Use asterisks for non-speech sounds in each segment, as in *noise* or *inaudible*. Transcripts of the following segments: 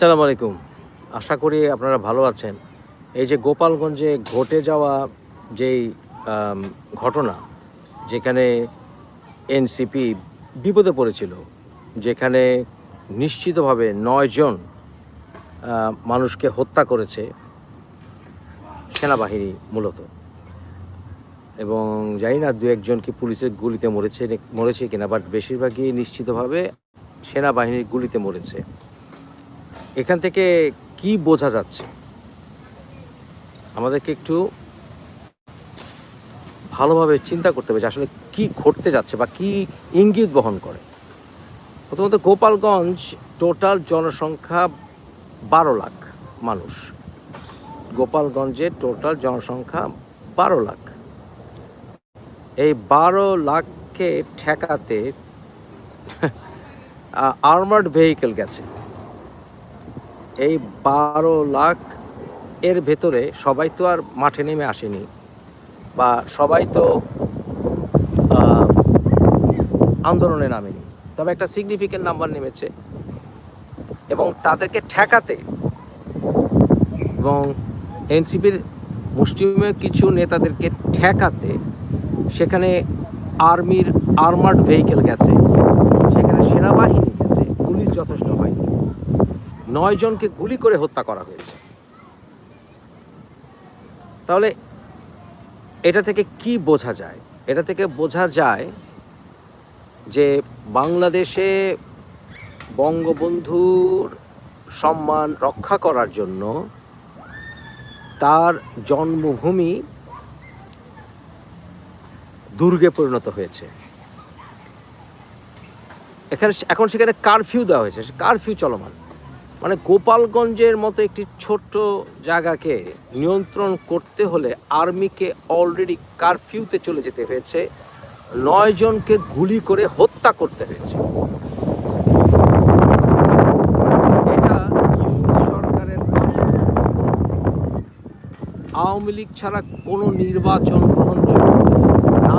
আসসালামু আলাইকুম। আশা করি আপনারা ভালো আছেন। এই যে গোপালগঞ্জে ঘটে যাওয়া যেই ঘটনা, যেখানে এনসিপি বিপদে পড়েছিল, যেখানে নিশ্চিতভাবে নয়জন মানুষকে হত্যা করেছে সেনাবাহিনী মূলত। এবং জানি না দু একজন কি পুলিশের গুলিতে মরেছে মরেছে কিনা বাট বেশিরভাগই নিশ্চিতভাবে সেনাবাহিনীর গুলিতে মরেছে। এখান থেকে কি বোঝা যাচ্ছে? আমাদেরকে একটু ভালোভাবে চিন্তা করতে হবে যে আসলে কি ঘটতে যাচ্ছে বা কি ইঙ্গিত বহন করে। প্রথমত গোপালগঞ্জ টোটাল জনসংখ্যা বারো লাখ মানুষ। গোপালগঞ্জের টোটাল জনসংখ্যা বারো লাখ। এই বারো লাখকে ঠেকাতে আর্মার্ড ভেহিকেল গেছে। এই বারো লাখ এর ভেতরে সবাই তো আর মাঠে নেমে আসেনি। বা সবাই তো আন্দোলনে নামেনি। তবে একটা সিগনিফিকেন্ট নাম্বার নেমেছে। এবং তাদেরকে ঠেকাতে এবং এনসিপির মুষ্টিমেয় কিছু নেতাদেরকে ঠেকাতে সেখানে আর্মির আর্মার্ড ভেহিকেল গেছে। সেখানে সেনাবাহিনী গেছে। পুলিশ যথেষ্ট হয়নি। নয় জনকে গুলি করে হত্যা করা হয়েছে। তাহলে এটা থেকে কি বোঝা যায়? এটা থেকে বোঝা যায় যে বাংলাদেশে বঙ্গবন্ধুর সম্মান রক্ষা করার জন্য তার জন্মভূমি দুর্গে পরিণত হয়েছে। এখানে এখন সেখানে কারফিউ দেওয়া হয়েছে। কারফিউ চলমান। মানে গোপালগঞ্জের মতো একটি ছোট্ট জায়গাকে নিয়ন্ত্রণ করতে হলে আর্মিকে অলরেডি কারফিউতে চলে যেতে হয়েছে। নয় জনকে গুলি করে হত্যা করতে হয়েছে। আওয়ামী লীগ ছাড়া কোনো নির্বাচন গ্রহণযোগ্য না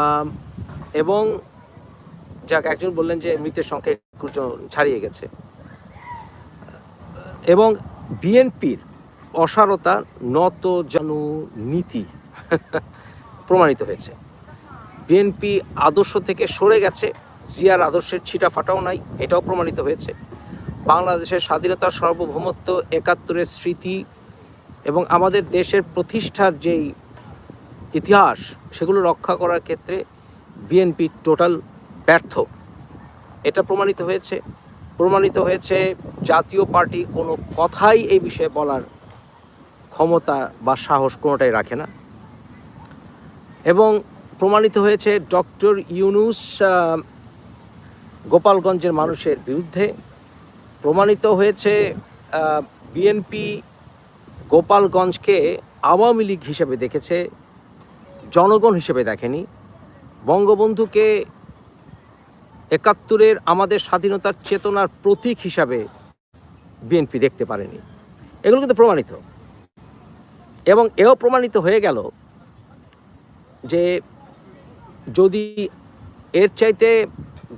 আম, এবং যাক, একজন বললেন যে মৃতের সংখ্যা একটু ছাড়িয়ে গেছে। এবং বিএনপির অসারতা নত জানু নীতি *laughs* প্রমাণিত হয়েছে। বিএনপি আদর্শ থেকে সরে গেছে, জিয়ার আদর্শের ছিটা ফাটাও নাই, এটাও প্রমাণিত হয়েছে। বাংলাদেশের স্বাধীনতার সার্বভৌমত্ব একাত্তরের স্মৃতি এবং আমাদের দেশের প্রতিষ্ঠার যেই ইতিহাস, সেগুলো রক্ষা করার ক্ষেত্রে বিএনপি টোটাল ব্যর্থ। এটা প্রমাণিত হয়েছে। প্রমাণিত হয়েছে জাতীয় পার্টি কোনো কথাই এই বিষয়ে বলার ক্ষমতা বা সাহস কোনোটাই রাখে না। এবং প্রমাণিত হয়েছে ডক্টর ইউনুস গোপালগঞ্জের মানুষের বিরুদ্ধে। প্রমাণিত হয়েছে বিএনপি গোপালগঞ্জকে আওয়ামী লীগ হিসেবে দেখেছে, জনগণ হিসেবে দেখেনি। বঙ্গবন্ধুকে একাত্তরের আমাদের স্বাধীনতার চেতনার প্রতীক হিসাবে বিএনপি দেখতে পারেনি। এগুলো কিন্তু প্রমাণিত। এবং এও প্রমাণিত হয়ে গেল যে যদি এর চাইতে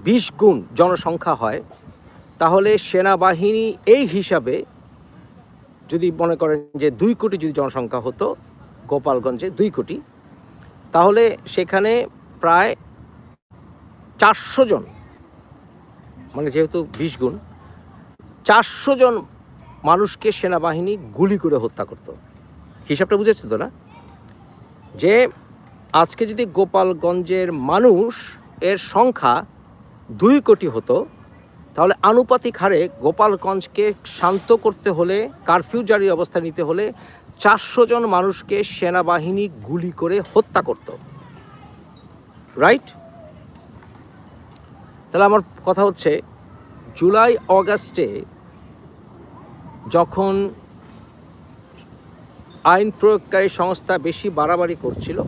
বিশ গুণ জনসংখ্যা হয়, তাহলে সেনাবাহিনী এই হিসাবে যদি মনে করেন যে দুই কোটি যদি জনসংখ্যা হতো গোপালগঞ্জে দুই কোটি, তাহলে সেখানে প্রায় চারশো জন মানে যেহেতু বিশ গুণ, চারশো জন মানুষকে সেনাবাহিনী গুলি করে হত্যা করতো। হিসাবটা বুঝেছ তো না? যে আজকে যদি গোপালগঞ্জের মানুষ এর সংখ্যা দুই কোটি হতো, তাহলে আনুপাতিক হারে গোপালগঞ্জকে শান্ত করতে হলে, কারফিউ জারি অবস্থা নিতে হলে চারশো জন মানুষকে সেনাবাহিনী গুলি করে হত্যা করত। রাইট? তাহলে আমার কথা হচ্ছে, জুলাই, অগাস্টে যখন আইন প্রয়োগকারী সংস্থা বেশি বাড়াবাড়ি করছিল,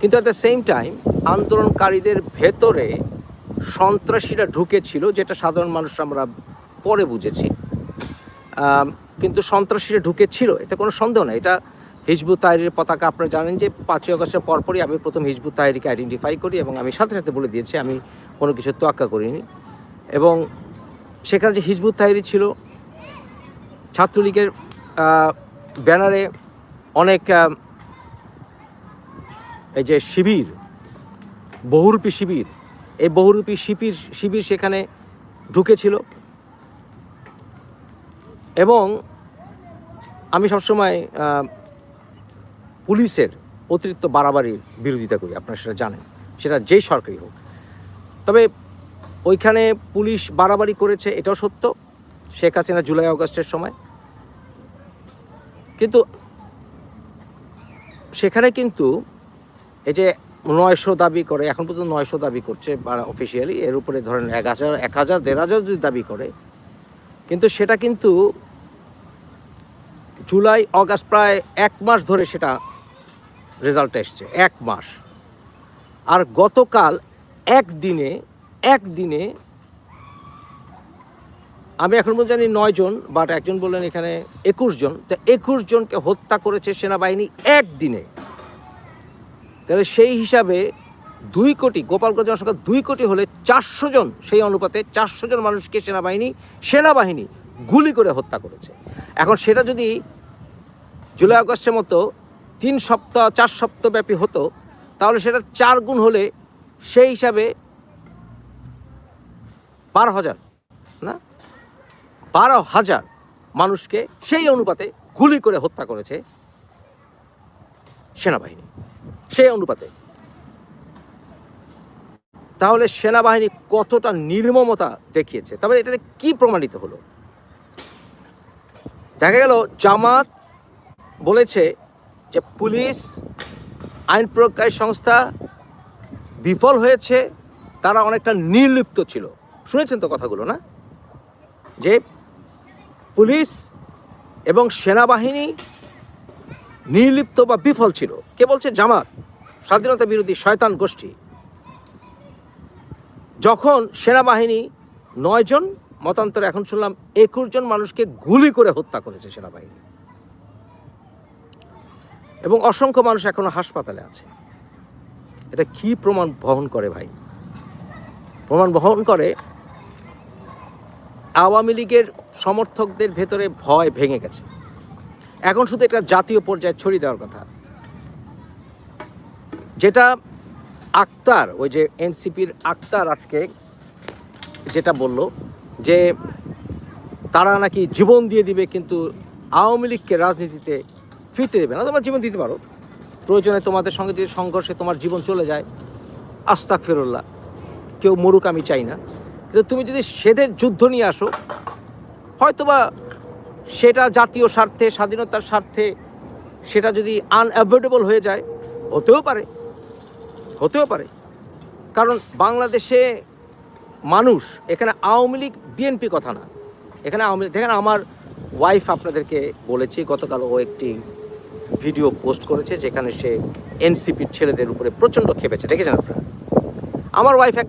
কিন্তু অ্যাট দ্য সেম টাইম আন্দোলনকারীদের ভেতরে সন্ত্রাসীরা ঢুকেছিল, যেটা সাধারণ মানুষ আমরা পরে বুঝেছি। কিন্তু সন্ত্রাসীরা ঢুকেছিল, এতে কোনো সন্দেহ নেই। এটা হিজবুত তাহরির পতাকা, আপনারা জানেন যে পাঁচই আগস্টের পরপরই আমি প্রথম হিজবু তাহরিকে আইডেন্টিফাই করি এবং আমি সাথে সাথে বলে দিয়েছি, আমি কোনো কিছু তোয়াক্কা করিনি। এবং সেখানে যে হিজবুত তাহিরি ছিল, ছাত্রলীগের ব্যানারে অনেক এই যে শিবির, বহুরূপী শিবির, এই বহুরূপী শিবির শিবির সেখানে ঢুকেছিল। এবং আমি সবসময় পুলিশের অতিরিক্ত বাড়াবাড়ির বিরোধিতা করি, আপনারা সেটা জানেন। সেটা যেই সরকারি হোক। তবে ওইখানে পুলিশ বাড়াবাড়ি করেছে, এটাও সত্য। শেখ হাসিনা জুলাই আগস্টের সময়। কিন্তু সেখানে কিন্তু এই যে নয়শো দাবি করে, এখন পর্যন্ত নয়শো দাবি করছে অফিসিয়ালি এর উপরে ধরেন এক হাজার এক হাজার, দেড় হাজার যদি দাবি করে, কিন্তু সেটা কিন্তু জুলাই অগাস্ট প্রায় এক মাস ধরে সেটা রেজাল্ট এসছে, এক মাস। আর গতকাল একদিনে একদিনে আমি এখন পর্যন্ত জানি নয় জন বাট একজন বললেন এখানে একুশ জন। তো একুশ জনকে হত্যা করেছে সেনাবাহিনী একদিনে। তাহলে সেই হিসাবে দুই কোটি, গোপালগঞ্জ জনসংখ্যা দুই কোটি হলে চারশো জন, সেই অনুপাতে চারশো জন মানুষকে সেনাবাহিনী সেনাবাহিনী গুলি করে হত্যা করেছে। এখন সেটা যদি জুলাই আগস্টের মতো তিন সপ্তাহ, চার সপ্তাহব্যাপী হতো, তাহলে সেটা চার গুণ হলে সেই হিসাবে বারো হাজার, না? বারো হাজার মানুষকে সেই অনুপাতে গুলি করে হত্যা করেছে সেনাবাহিনী। সেই অনুপাতে। তাহলে সেনাবাহিনী কতটা নির্মমতা দেখিয়েছে? তবে এটাতে কি প্রমাণিত হলো? দেখা গেল, জামাত বলেছে যে পুলিশ, আইন প্রয়োগকারী সংস্থা বিফল হয়েছে, তারা অনেকটা নির্লিপ্ত ছিল। শুনেছেন তো কথাগুলো, না? যে পুলিশ এবং সেনাবাহিনী নির্লিপ্ত বা বিফল ছিল। কে বলছে? জামাত, স্বাধীনতা বিরোধী শয়তান গোষ্ঠী। যখন সেনাবাহিনী নয়জন মতান্তরে এখন শুনলাম একুশ জন মানুষকে গুলি করে হত্যা করেছে সেনাবাহিনী। এবং অসংখ্য মানুষ এখনও হাসপাতালে আছে। এটা কি প্রমাণ বহন করে ভাই? প্রমাণ বহন করে আওয়ামী লীগের সমর্থকদের ভেতরে ভয় ভেঙে গেছে। এখন শুধু এটা জাতীয় পর্যায়ে ছড়িয়ে দেওয়ার কথা। যেটা আক্তার, ওই যে এনসিপির আক্তার আজকে যেটা বলল যে তারা নাকি জীবন দিয়ে দিবে, কিন্তু আওয়ামী লীগকে রাজনীতিতে ফিরতে দেবে না। তোমার জীবন দিতে পারো। প্রয়োজনে তোমাদের সঙ্গে যদি সংঘর্ষে তোমার জীবন চলে যায়। আস্তাক ফেরুল্লাহ কেউ মরুক আমি চাই না। কিন্তু তুমি যদি সেদের যুদ্ধ নিয়ে আসো, হয়তোবা সেটা জাতীয় স্বার্থে, স্বাধীনতার স্বার্থে সেটা যদি আনঅ্যাভয়েডেবল হয়ে যায়, হতেও পারে। হতেও পারে। কারণ বাংলাদেশে মানুষ, এখানে আওয়ামী লীগ, বিএনপি কথা না। এখানে আওয়ামী লীগ দেখেন আমার ওয়াইফ আপনাদেরকে বলেছি, গতকাল ও একটি ভিডিও পোস্ট করেছে যেখানে সে এনসিপির ছেলেদের উপরে প্রচণ্ড খেপেছে দেখেছেন আপনারা? আমার ওয়াইফ এক